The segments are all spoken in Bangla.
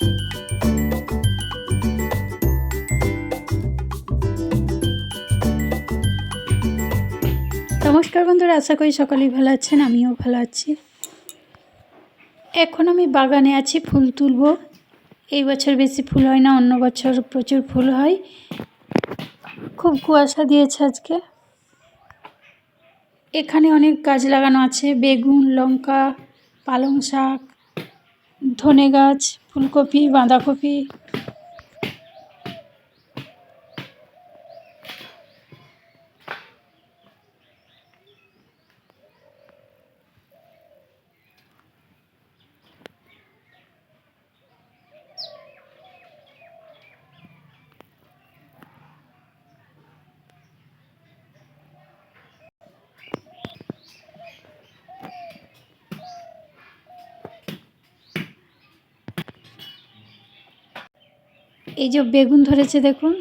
নমস্কার বন্ধুরা, আশা করি সকলেই ভালো আছেন, আমিও ভালো আছি। এখন আমি বাগানে আছি, ফুল তুলব। এই বছর বেশি ফুল হয় না, অন্য বছর প্রচুর ফুল হয়। খুব কুয়াশা দিয়েছে আজকে। এখানে অনেক গাছ লাগানো আছে, বেগুন, লঙ্কা, পালং শাক, ধনে গাছ। ফুলকপি বাঁধাকপি এই যে বেগুন ধরেছে, দেখুন।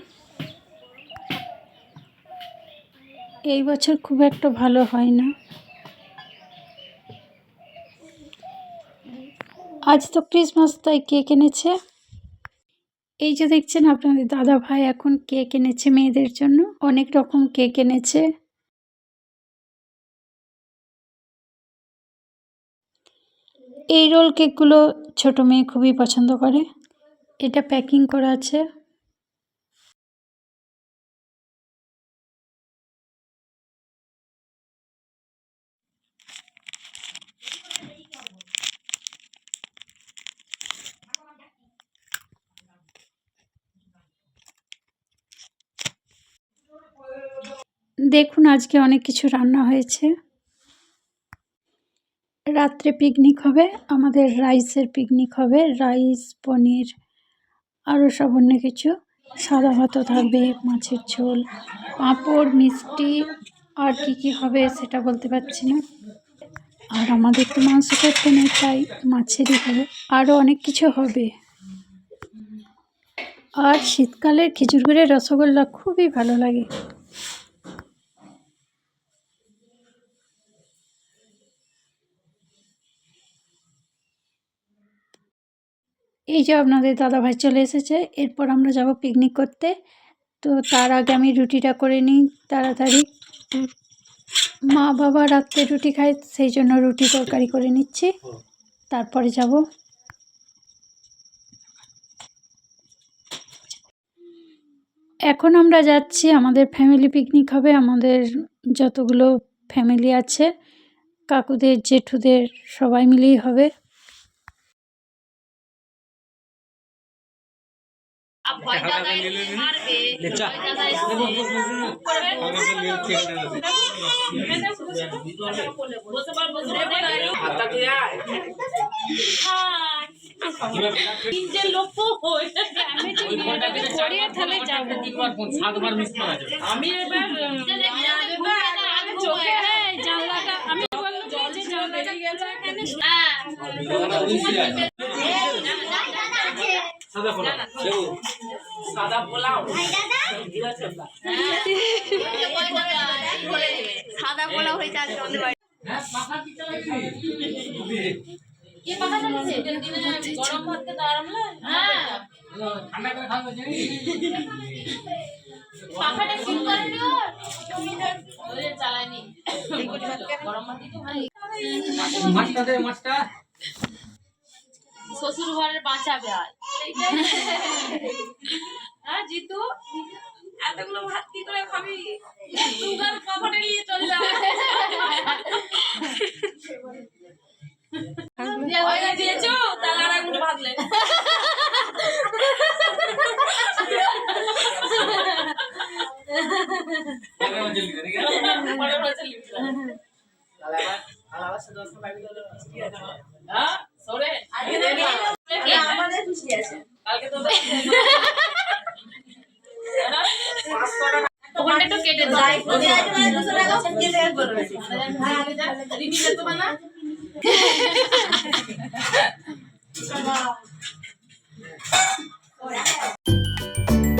এই বছর খুব একটা ভালো হয় না। আজ তো ক্রিসমাস তাই কেক এনেছে। এই যে দেখছেন আপনাদের দাদা ভাই এখন কেক এনেছে মেয়েদের জন্য। অনেক রকম কেক এনেছে। এই রোল কেকগুলো ছোট মেয়ে খুবই পছন্দ করে। এটা প্যাকিং করা আছে। দেখুন, আজকে অনেক কিছু রান্না হয়েছে। রাত্রে পিকনিক হবে, আমাদের রাইসের পিকনিক হবে রাইস পনির আরও সব অন্য কিছু। সাদা ভাতও থাকবে, মাছের ঝোল। পাঁপড়, মিষ্টি, আর কি কি হবে সেটা বলতে পারছি না। আর আমাদের তো মাংস করতে নেই, তাই মাছেরই হবে। আরও অনেক কিছু হবে। আর শীতকালের খিচুড় গুড়ের রসগোল্লা খুবই ভালো লাগে। এই যে আপনাদের দাদাভাই চলে এসেছে, এরপর আমরা যাব পিকনিক করতে। তো তার আগে আমি রুটিটা করে নিই তাড়াতাড়ি। মা বাবা রাত্রে রুটি খায়, সেই জন্য রুটি তরকারি করে নিচ্ছি। তারপরে যাব। এখন আমরা যাচ্ছি, আমাদের ফ্যামিলি পিকনিক হবে, আমাদের যতগুলো ফ্যামিলি আছে, কাকুদের, জেঠুদের সবাই মিলেই হবে। আমি এবার চোখে হ্যাঁ, জানলাটা আমি বললাম যে জানলাটা গেছে এখানে সাদা পোলাও। সাদা পোলা হয়েছে আজকে আমাদের বাড়ি গরম ভাত খেতে আরাম লাগে? হ্যাঁ পাখাটা ঠিক করে নিও ওই চালাইনি গরম ভাত দিতে ভাই মাছটা দে মাছটা। শ্বশুর ঘরের বাঁচাবে আর জিতু এতগুলো ভাত কি করে খাবি? তুগার কখনো নিয়ে চলে যাবে দিয়েছ তাহলে আর একগুলো ভাবলে পরে চলি Thank you.